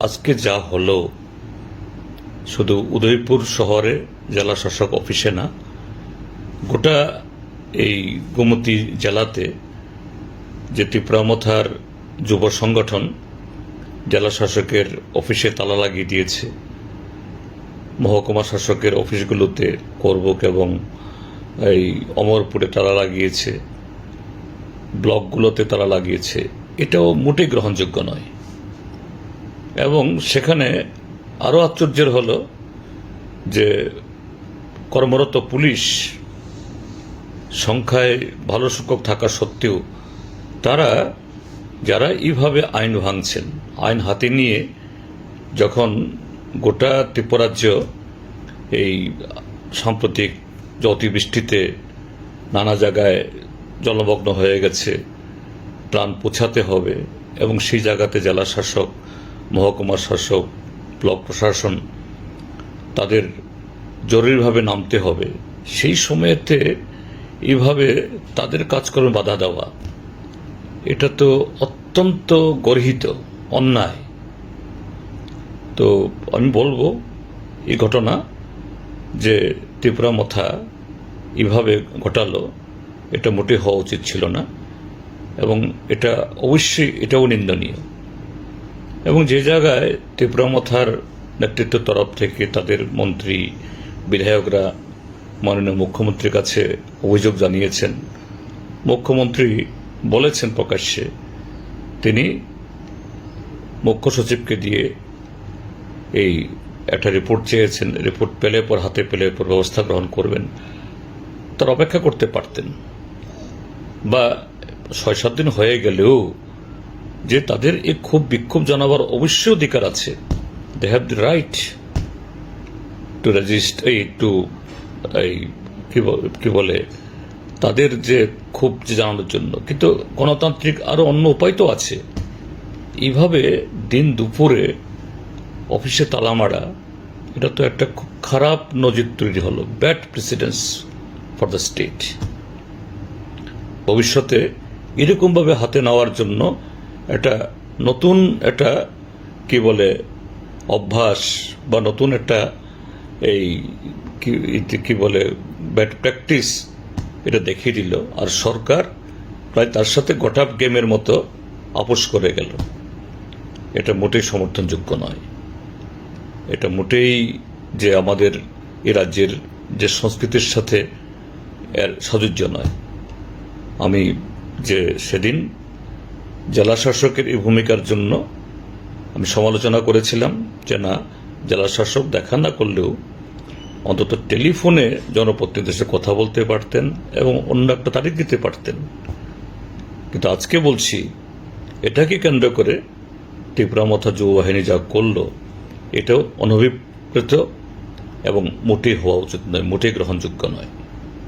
আজকে যা হলো, শুধু উদয়পুর শহরে জেলা শাসক অফিসে না, গোটা এই গোমতী জেলাতে যে ত্রিপুরামথার যুব সংগঠন জেলা শাসকের অফিসে তালা লাগিয়ে দিয়েছে, মহকুমা শাসকের অফিসগুলোতে করবক এবং এই অমরপুরে তালা লাগিয়েছে, ব্লকগুলোতে তালা লাগিয়েছে, এটাও মোটেই গ্রহণযোগ্য নয়। এবং সেখানে আরও আশ্চর্যের হল যে কর্মরত পুলিশ সংখ্যায় ভালো সংখ্যক থাকা সত্ত্বেও তারা, যারা এইভাবে আইন ভাঙছেন, আইন হাতে নিয়ে যখন গোটা ত্রিপুরাজ্য এই সাম্প্রতিক অতিবৃষ্টিতে নানা জায়গায় জলমগ্ন হয়ে গেছে প্রাণ পোছাতে হবে এবং সেই জায়গাতে জেলা শাসক মহকুমা শাসক, ব্লক প্রশাসন তাদের জরুরিভাবে নামতে হবে। সেই সময়েতে এভাবে তাদের কাজকর্মে বাধা দেওয়া, এটা তো অত্যন্ত গর্হিত, অন্যায়। তো আমি বলব এই ঘটনা যে ত্রিপুরা মথা এভাবে ঘটালো, এটা মোটে হওয়া উচিত ছিল না এবং এটা অবশ্যই এটাও নিন্দনীয়। এবং যে জায়গায় ত্রিপুরা মথার নেতৃত্বের তরফ থেকে তাদের মন্ত্রী, বিধায়করা, মাননীয় মুখ্যমন্ত্রীর কাছে অভিযোগ জানিয়েছেন। মুখ্যমন্ত্রী বলেছেন প্রকাশ্যে, তিনি মুখ্য সচিবকে দিয়ে এই একটা রিপোর্ট চেয়েছেন। রিপোর্ট পেলে পর, হাতে পেলে পর ব্যবস্থা গ্রহণ করবেন। তার অপেক্ষা করতে পারতেন। বা ছয় সাত দিন হয়ে গেলেও যে তাদের এ খুব বিক্ষোভ জানাবার অবশ্যই অধিকার আছে। They have the right to resist এই টু এই কি বলে তাদের যে যে জানানোর জন্য। কিন্তু গণতান্ত্রিক আরও অন্য উপায় তো আছে। এইভাবে দিন দুপুরে অফিসে তালা মারা, এটা তো একটা খুব খারাপ নজির তৈরি হলো। Bad precedence for the state ভবিষ্যতে এরকমভাবে হাতে নেওয়ার জন্য একটা নতুন একটা, কি বলে, অভ্যাস বা নতুন একটা এই কি বলে ব্যাড প্র্যাকটিস এটা দেখিয়ে দিল। আর সরকার প্রায় তার সাথে গোটাপ গেমের মতো আপোষ করে গেল। এটা মোটেই সমর্থনযোগ্য নয়। এটা মোটেই যে আমাদের এ রাজ্যের যে সংস্কৃতির সাথে এর সাযুজ্য নয়। আমি যে সেদিন জেলা শাসকের এই ভূমিকার জন্য আমি সমালোচনা করেছিলাম যে না, জেলাশাসক দেখা না করলেও অন্তত টেলিফোনে জনপ্রতিনিধিদের সাথে কথা বলতে পারতেন এবং অন্য একটা তারিখ দিতে পারতেন। কিন্তু আজকে বলছি, এটাকে কেন্দ্র করে ত্রিপুরা মথা যুব বাহিনী যা করল, এটাও অনভিপ্রেত এবং মোটেই হওয়া উচিত নয়, মোটেই গ্রহণযোগ্য নয়।